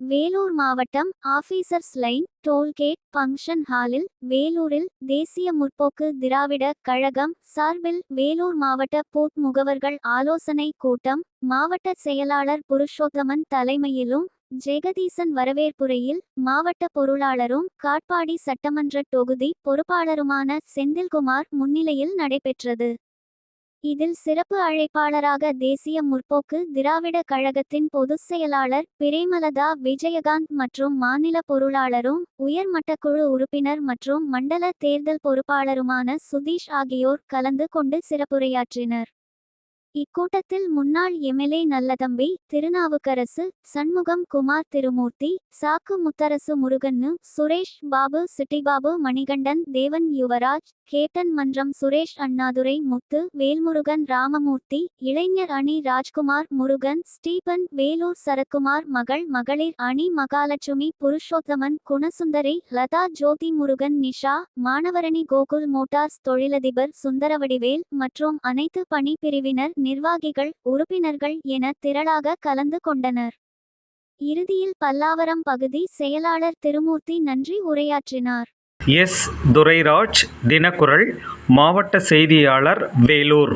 வேலூர் மாவட்டம் officers line tollgate பங்கன் ஹாலில் வேலூரில் தேசிய முற்போக்கு திராவிட கழகம் சார்பில் வேலூர் மாவட்ட பூத் முகவர்கள் ஆலோசனை கூட்டம் மாவட்ட செயலாளர் புருஷோத்தமன் தலைமையிலும் ஜெகதீசன் வரவேற்புரையில் மாவட்ட பொருளாளரும் காட்பாடி சட்டமன்ற தொகுதி பொறுப்பாளருமான செந்தில்குமார் முன்னிலையில் நடைபெற்றது. இதில் சிறப்பு அழைப்பாளராக தேசிய முற்போக்கு திராவிட கழகத்தின் பொதுச் செயலாளர் பிரேமலதா விஜயகாந்த் மற்றும் மாநில பொருளாளரும் உயர்மட்டக்குழு உறுப்பினர் மற்றும் மண்டல தேர்தல் பொறுப்பாளருமான சுதீஷ் ஆகியோர் கலந்து கொண்டு சிறப்புரையாற்றினர். இக்கூட்டத்தில் முன்னாள் எம்எல்ஏ நல்லதம்பி திருநாவுக்கரசு சண்முகம் குமார் திருமூர்த்தி சாக்கு முத்தரசு முருகன்னு சுரேஷ் பாபு சிட்டிபாபு மணிகண்டன் தேவன் யுவராஜ் கேப்டன் மன்றம் சுரேஷ் அண்ணாதுரை முத்து வேல்முருகன் ராமமூர்த்தி இளைஞர் அணி ராஜ்குமார் முருகன் ஸ்டீபன் வேலூர் சரத்குமார் மகள் மகளிர் அணி மகாலட்சுமி புருஷோத்தமன் குணசுந்தரி லதா ஜோதி முருகன் நிஷா மாணவரணி கோகுல் மோட்டார்ஸ் தொழிலதிபர் சுந்தரவடிவேல் மற்றும் அனைத்து பணி பிரிவினர் நிர்வாகிகள் உறுப்பினர்கள் என திரளாக கலந்து கொண்டனர். இறுதியில் பல்லாவரம் பகுதி செயலாளர் திருமூர்த்தி நன்றி உரையாற்றினார். எஸ். துரைராஜ் தினக்குரல் மாவட்ட செய்தியாளர் வேலூர்.